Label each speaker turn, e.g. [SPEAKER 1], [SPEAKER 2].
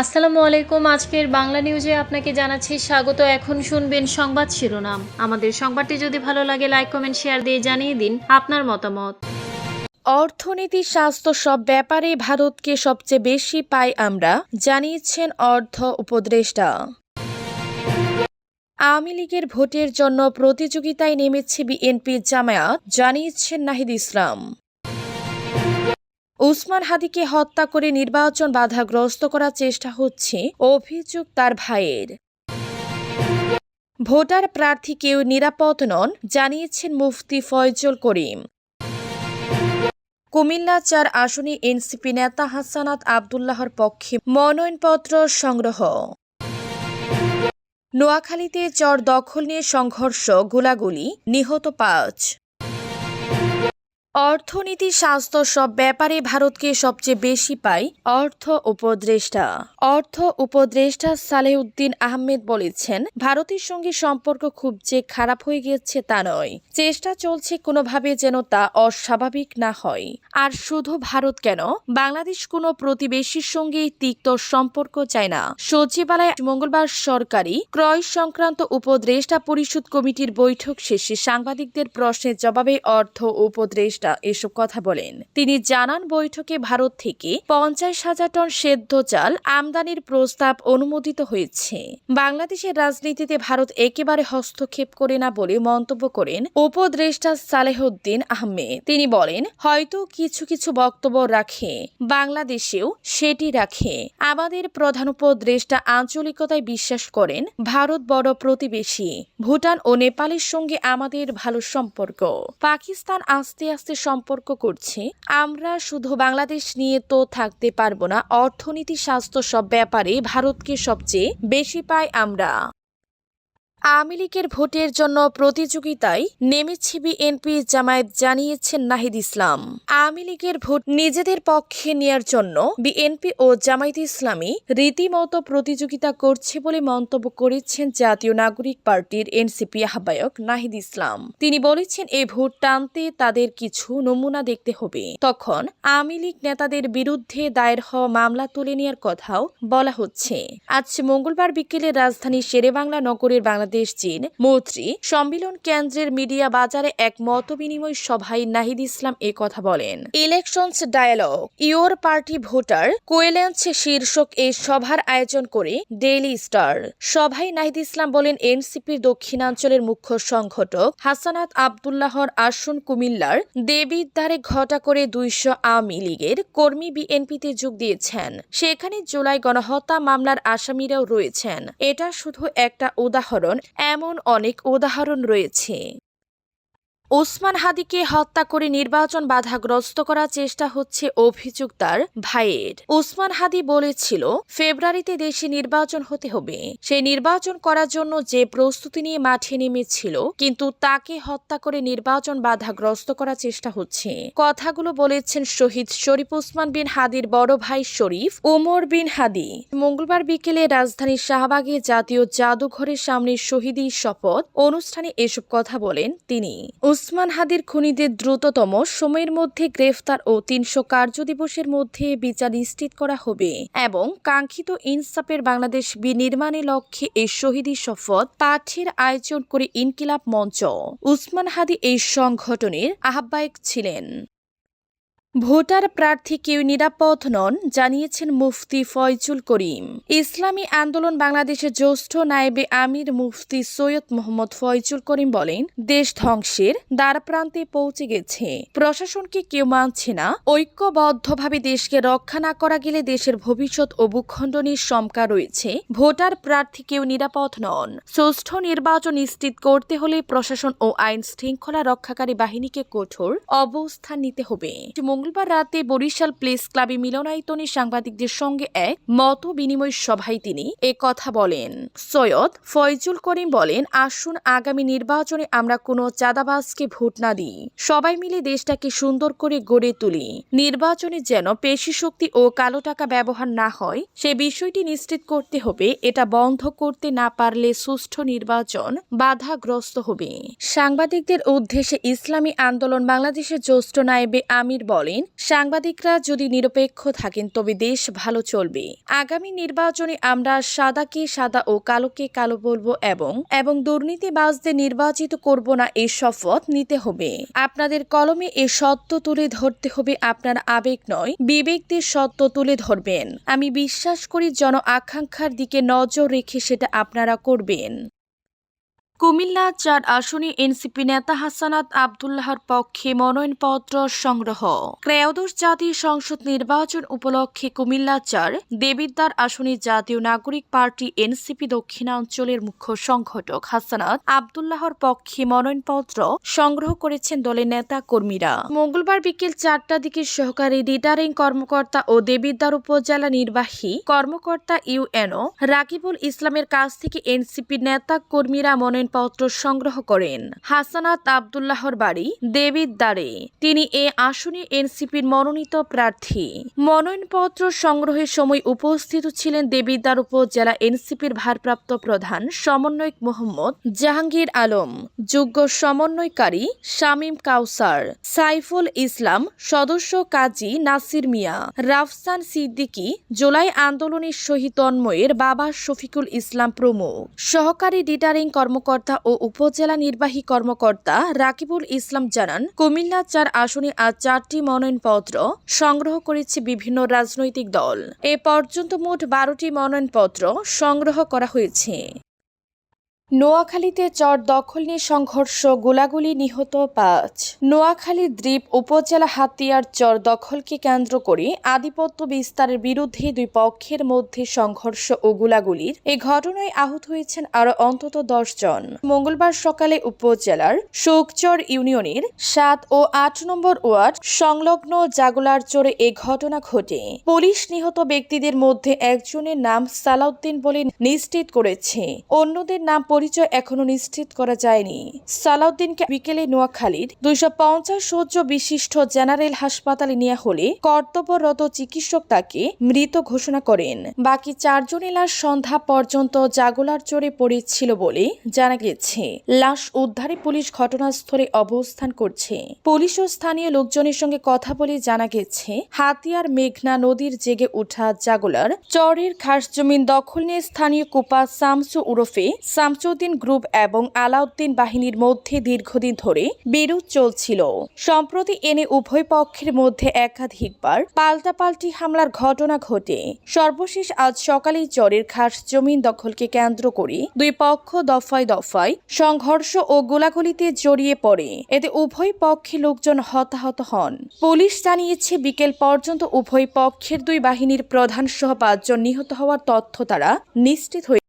[SPEAKER 1] আসসালামু আলাইকুম। আজকের বাংলা নিউজে আপনাকে জানাচ্ছি স্বাগত। এখন শুনবেন সংবাদ শিরোনাম। আমাদের সংবাদটি যদি ভালো লাগে লাইক কমেন্ট শেয়ার দিয়ে জানিয়ে দিন আপনার মতামত।
[SPEAKER 2] অর্থনীতি, স্বাস্থ্য সব ব্যাপারে ভারতকে সবচেয়ে বেশি পাই আমরা, জানিয়েছেন অর্থ উপদেষ্টা। আওয়ামী লীগের ভোটের জন্য প্রতিযোগিতায় নেমেছে বিএনপি জামায়াত, জানিয়েছেন নাহিদ ইসলাম। উসমান হাদিকে হত্যা করে নির্বাচন বাধাগ্রস্ত করার চেষ্টা হচ্ছে অভিযোগ তার ভাইয়ের। ভোটার প্রার্থী কেউ নিরাপদ নন, জানিয়েছেন মুফতি ফয়জল করিম। কুমিল্লা চার আসনে এনসিপি নেতা হাসানাত আবদুল্লাহর পক্ষে মনোনয়নপত্র সংগ্রহ। নোয়াখালীতে চর দখল নিয়ে সংঘর্ষ, গোলাগুলি, নিহত পাঁচ। অর্থনীতি, স্বাস্থ্য সব ব্যাপারে ভারতকে সবচেয়ে বেশি পায় অর্থ উপদেষ্টা। অর্থ উপদেষ্টা সালেউদ্দিন আহমেদ বলেছেন, ভারতের সঙ্গে সম্পর্ক খুব যে খারাপ হয়ে গিয়েছে তা নয়। চেষ্টা চলছে কোনোভাবে যেন তা অস্বাভাবিক না হয়। আর শুধু ভারত কেন? বাংলাদেশ কোনো প্রতিবেশীর সঙ্গে তিক্ত সম্পর্ক চায় না। সচিবালয় মঙ্গলবার সরকারি ক্রয় সংক্রান্ত উপদেষ্টা পরিষদ কমিটির বৈঠক শেষে সাংবাদিকদের প্রশ্নের জবাবে অর্থ উপদেষ্টা এসব কথা বলেন। তিনি জানান, বৈঠকে ভারত থেকে পঞ্চাশ হাজার টন সেদ্ধ চাল আমদানির প্রস্তাব অনুমোদিত হয়েছে। বাংলাদেশের রাজনীতিতে ভারত একেবারে হস্তক্ষেপ করে না বলে মন্তব্য করেন উপদেষ্টা সালেহউদ্দিন আহমেদ। তিনি বলেন, হয়তো কিছু কিছু বক্তব্য রাখে, বাংলাদেশেও সেটি রাখে। আমাদের প্রধান উপদেষ্টা আঞ্চলিকতায় বিশ্বাস করেন, ভারত বড় প্রতিবেশী। ভুটান ও নেপালের সঙ্গে আমাদের ভালো সম্পর্ক। পাকিস্তান আস্তে আস্তে সম্পর্ক করছে, আমরা শুধু বাংলাদেশ নিয়ে তো থাকতে পারব না। অর্থনীতি, স্বাস্থ্য সব ব্যাপারে ভারতকে সবচেয়ে বেশি পাই আমরা। আওয়ামী লীগের ভোটের জন্য প্রতিযোগিতায় নেমেছে বিএনপি, জামায়াত জানিয়েছেন নাহিদ ইসলাম। আওয়ামী লীগের ভোট নিজেদের পক্ষে নেয়ার জন্য বিএনপি ও জামায়াত ইসলামী রীতিমতো প্রতিযোগিতা করছে বলে মন্তব্য করেছেন জাতীয় নাগরিক পার্টির এনসিপি আহ্বায়ক নাহিদ ইসলাম। তিনি বলেছেন এই ভোট টানতে তাদের কিছু নমুনা দেখতে হবে। তখন আওয়ামী লীগ নেতাদের বিরুদ্ধে দায়ের হওয়া মামলা তুলে নেওয়ার কথাও বলা হচ্ছে। আজ মঙ্গলবার বিকেলে রাজধানী শেরেবাংলা নগরের বাংলাদেশ চীন, মৈত্রী সম্মিলন কেন্দ্রের মিডিয়া বাজারে এক মত বিনিময় সভায় নাহিদ ইসলাম এ কথা বলেন। Elections dialogue your party voter কোয়েলেন্স শীর্ষক এই সভার আয়োজন করে ডেইলি স্টার। সভায় নাহিদ ইসলাম বলেন, এনসিপির দক্ষিণাঞ্চলের মুখ্য সংগঠক হাসানাত আবদুল্লাহর আসন কুমিল্লার দেবিদ্বারে ঘটা করে দুইশো আওয়ামী লীগের কর্মী বিএনপিতে যোগ দিয়েছেন। সেখানে জুলাই গণহত্যা মামলার আসামিরাও রয়েছেন। এটা শুধু একটা উদাহরণ এমন অনেক উদাহরণ রয়েছে। ওসমান হাদিকে হত্যা করে নির্বাচন বাধাগ্রস্ত করার চেষ্টা হচ্ছে অভিযোগ তার ভাইয়ের। ওসমান হাদি বলেছিল, ফেব্রুয়ারিতে দেশে নির্বাচন হতে হবে। সেই নির্বাচন করার জন্য যে প্রস্তুতি নিয়ে মাঠে নেমেছিল, কিন্তু তাকে হত্যা করে নির্বাচন বাধাগ্রস্ত করার চেষ্টা হচ্ছে। কথাগুলো বলেছেন শহীদ শরীফ ওসমান বিন হাদির বড় ভাই শরীফ ওমর বিন হাদি। মঙ্গলবার বিকেলে রাজধানীর শাহবাগে জাতীয় জাদুঘরের সামনে শহীদী শপথ অনুষ্ঠানে এসব কথা বলেন তিনি। উসমান হাদির খুনিদের দ্রুততম সময়ের মধ্যে গ্রেফতার ও তিনশো কার্যদিবসের মধ্যে বিচার নিশ্চিত করা হবে এবং কাঙ্ক্ষিত ইনসাফের বাংলাদেশ বিনির্মাণের লক্ষ্যে এই শহীদী শপথ পাঠের আয়োজন করে ইনকিলাব মঞ্চ। উসমান হাদি এই সংগঠনের আহ্বায়ক ছিলেন। ভোটার প্রার্থী কেউ নিরাপদ নন, জানিয়েছেন মুফতি ফয়জুল করিম। ইসলামী আন্দোলন বাংলাদেশের জ্যেষ্ঠ নায়েবে আমির মুফতি সৈয়দ মোহাম্মদ ফয়জুল করিম বলেন, দেশ ধ্বংসের দ্বারপ্রান্তে পৌঁছে গেছে। প্রশাসনকে কেউ মানছে না। ঐক্যবদ্ধভাবে দেশকে রক্ষা না করা গেলে দেশের ভবিষ্যৎ ও ভূখণ্ডনের শঙ্কা রয়েছে। ভোটার প্রার্থী কেউ নিরাপদ নন। সুষ্ঠু নির্বাচন নিশ্চিত করতে হলে প্রশাসন ও আইন শৃঙ্খলা রক্ষাকারী বাহিনীকে কঠোর অবস্থান নিতে হবে। মঙ্গলবার রাতে বরিশাল প্লেস ক্লাবে মিলনায়তনে সাংবাদিকদের সঙ্গে এক মত বিনিময় সভায় তিনি কথা বলেন। সৈয়দ ফয়জুল করিম বলেন, আসুন, আগামী নির্বাচনে আমরা কোনো চাঁদাবাজকে ভোট না দিই। সবাই মিলে দেশটাকে সুন্দর করে গড়ে তুলি। নির্বাচনে যেন পেশি শক্তি ও কালো টাকা ব্যবহার না হয়, সে বিষয়টি নিশ্চিত করতে হবে। এটা বন্ধ করতে না পারলে সুষ্ঠু নির্বাচন বাধাগ্রস্ত হবে। সাংবাদিকদের উদ্দেশ্যে ইসলামী আন্দোলন বাংলাদেশের জ্যেষ্ঠ নায়েবে আমির বলেন বলেন, সাংবাদিকরা যদি নিরপেক্ষ থাকেন, তবে দেশ ভালো চলবে। আগামী নির্বাচনে আমরা সাদাকে সাদা ও কালোকে কালো বলব এবং এবং দুর্নীতিবাজদের নির্বাচিত করব না এই শপথ নিতে হবে। আপনাদের কলমে এ সত্য তুলে ধরতে হবে, আপনার আবেগ নয় বিবেক দিয়ে সত্য তুলে ধরবেন। আমি বিশ্বাস করি জন আকাঙ্ক্ষার দিকে নজর রেখে সেটা আপনারা করবেন। কুমিল্লা চার আসনে এনসিপি নেতা হাসানাত আবদুল্লাহর পক্ষে মনোনয়নপত্র সংগ্রহ। ক্রেয়দোষ জাতীয় সংসদ নির্বাচন উপলক্ষে কুমিল্লা চার, দেবিদ্বার আসনে জাতীয় নাগরিক পার্টি এনসিপি দক্ষিণাঞ্চলের মুখ্য সংগঠক হাসানাত আবদুল্লাহর পক্ষে মনোনয়নপত্র সংগ্রহ করেছেন দলের নেতা কর্মীরা মঙ্গলবার বিকেল চারটা দিকে সহকারী রিটার্নিং কর্মকর্তা ও দেবিদ্বার উপজেলা নির্বাহী কর্মকর্তা ইউএনও রাকিবুল ইসলামের কাছ থেকে এনসিপি নেতা কর্মীরা মনোনয়নপত্র সংগ্রহ করেন হাসানাত আবদুল্লাহর বাড়ি দেবীর দ্বারে। তিনি এ আসনে এনসিপির মনোনীত প্রার্থী। মনোনয়নপত্র সংগ্রহের সময় উপস্থিত ছিলেন দেবিদ্বার উপজেলা এনসিপির ভারপ্রাপ্ত প্রধান সমন্বয়ক মোহাম্মদ জাহাঙ্গীর আলম যোগ্য সমন্বয়কারী শামীম কাউসার, সাইফুল ইসলাম, সদস্য কাজী নাসির মিয়া, রাফসান সিদ্দিকী, জুলাই আন্দোলনের শহীদ তন্ময়ের বাবা শফিকুল ইসলাম প্রমুখ। সহকারী রিটার্নিং কর্মকর্তা ও উপজেলা নির্বাহী কর্মকর্তা রাকিবুল ইসলাম জানান, কুমিল্লা চার আসনে আজ চারটি মনোনয়নপত্র সংগ্রহ করেছে বিভিন্ন রাজনৈতিক দল। এ পর্যন্ত মোট বারোটি মনোনয়নপত্র সংগ্রহ করা হয়েছে। নোয়াখালীতে চর দখল নিয়ে সংঘর্ষ, গোলাগুলি নিহত পাঁচ। নোয়াখালী দ্বীপ উপজেলা হাতিয়ার চর দখলকে কেন্দ্র করে আধিপত্য বিস্তারের বিরুদ্ধে দুই পক্ষের মধ্যে সংঘর্ষ ও গোলাগুলির এ ঘটনায় আহত হয়েছেন আরও অন্তত দশ জন। মঙ্গলবার সকালে উপজেলার শোকচর ইউনিয়নের সাত ও আট নম্বর ওয়ার্ড সংলগ্ন জাগুলার চরে এ ঘটনা ঘটে। পুলিশ নিহত ব্যক্তিদের মধ্যে একজনের নাম সালাউদ্দিন বলে নিশ্চিত করেছে। অন্যদের নাম পরিচয় এখনও নিশ্চিত করা যায়নি। সালাউদ্দিনকে বিকেলে নোয়াখালীর দুইশো পঞ্চাশ সহ্য বিশিষ্ট জেনারেল হাসপাতালে নেওয়া হলে কর্তব্যরত চিকিৎসক তাকে মৃত ঘোষণা করেন। বাকি চারজনের লাশ সন্ধ্যা পর্যন্ত জাগলার চড়ে পড়েছিল বলে জানা গেছে। লাশ উদ্ধারে পুলিশ ঘটনাস্থলে অবস্থান করছে। পুলিশ ও স্থানীয় লোকজনের সঙ্গে কথা বলে জানা গেছে, হাতিয়ার মেঘনা নদীর জেগে ওঠা জাগলার চরের খাস জমিন দখল নিয়ে স্থানীয় কুপা শামসু উরফে শামসুদ্দিন গ্রুপ এবং আলাউদ্দিন বাহিনীর মধ্যে দীর্ঘদিন ধরে বিরোধ চলছিল। সম্প্রতি এনে উভয় পক্ষের মধ্যে একাধিকবার পাল্টাপাল্টি হামলার ঘটনা ঘটে। সর্বশেষ আজ সকালেই চরের খাস জমিন দখলকে কেন্দ্র করে দুই পক্ষ দফায় দফায় সংঘর্ষ ও গোলাগুলিতে জড়িয়ে পড়ে। এতে উভয় পক্ষে লোকজন হতাহত হন। পুলিশ জানিয়েছে, বিকেল পর্যন্ত উভয় পক্ষের দুই বাহিনীর প্রধান সহ পাঁচজন নিহত হওয়ার তথ্য তারা নিশ্চিত হয়ে